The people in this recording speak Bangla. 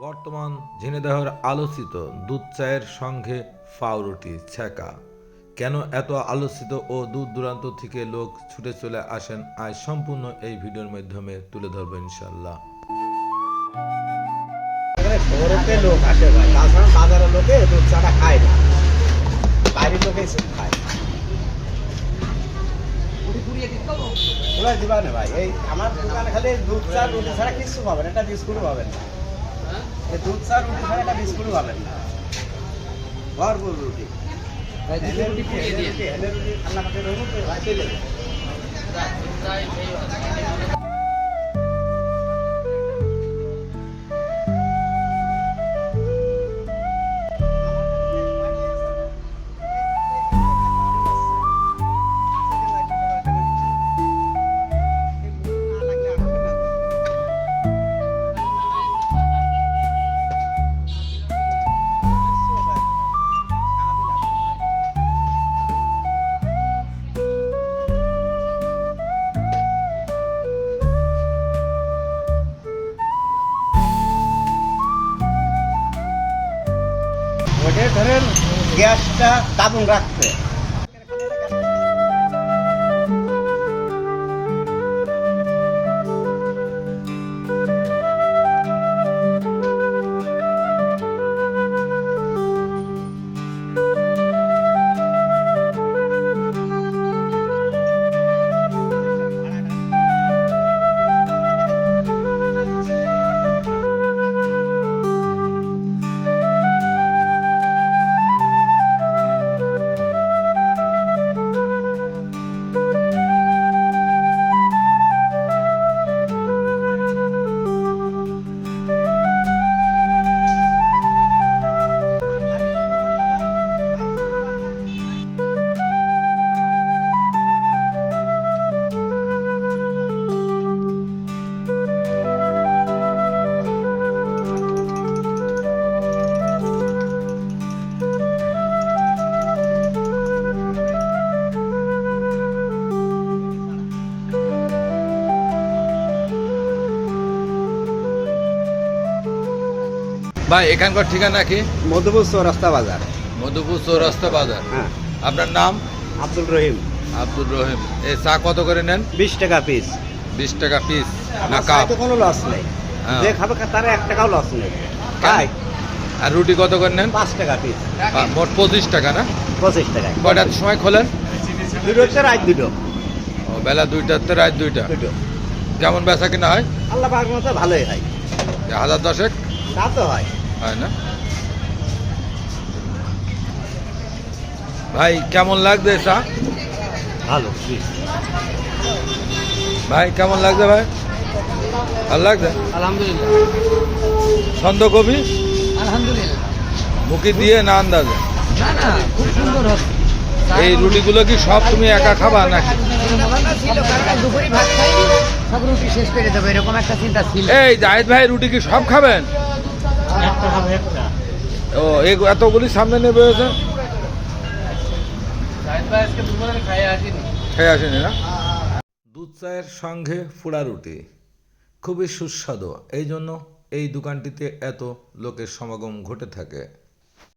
বর্তমান ঝিনেদাহর আলোচিত দুধ চায়ের সঙ্গে পাউরুটি ছেঁকা কেন এত আলোচিত ও দূর দূরান্ত থেকে লোক ছুটে চলে আসেন আজ সম্পূর্ণ এই ভিডিওর মাধ্যমে তুলে ধরবো ইনশাল্লাহ শহরেতে লোক আসে ভাই তাছাড়া লোকে দুধ চাটা খায় না। বাইরের খায়। দিবা না ভাই এই আমার দোকানে খালি দুধ চা রুটি ছাড়া কিছু পাবেন একটা বিস্কুটও পাবেন না। দুধ চা রুটি ছাড়া একটা বিস্কুটও পাবেন না ভরপুর রুটি। রুটি এনে রুটি ধরেন গ্যাসটা দাবন রাখতে ভাই এখানকার ঠিকানা কি? মধুপুর চৌরাস্তা বাজার। মধুপুর চৌরাস্তা বাজার। হ্যাঁ। আপনার নাম? আব্দুল রহিম। আব্দুল রহিম। এই চা কত করে নেন? বিশ টাকা পিস বিশ টাকা পিস না কাপ কোনো লস নেই। হ্যাঁ। যে খাবে তার এক টাকাও লস নেই। খাই আর রুটি কত করে নেন? পাঁচ টাকা পিস মোট পঁচিশ টাকা না? পঁচিশ টাকা। কয়টার সময় খোলেন? দুটো রাত দুটো। ও বেলা দুইটার তো রাত দুইটা। দুটো। কেমন বেচা কিনা হয়? আল্লাহ ভালোই হয়। হাজার দশেক? তা তো হয়। হয় না? ভাই কেমন লাগছে চা ভালো ভাই কেমন লাগছে ভাই? ভালো লাগছে? আলহামদুলিল্লাহ। ছন্দ কবি? আলহামদুলিল্লাহ। মুখি দিয়ে না আন্দাজে? এই রুটিগুলো কি সব তুমি একা খাবা নাকি? এই জাহিদ ভাই রুটি কি সব খাবেন? ও এতগুলি সামনে নেবে হয়েছে খেয়ে আসেনি না? দুধ চায়ের সঙ্গে ফুড়া রুটি। খুবই সুস্বাদু। এই জন্য এই দোকানটিতে এত লোকের সমাগম ঘটে থাকে।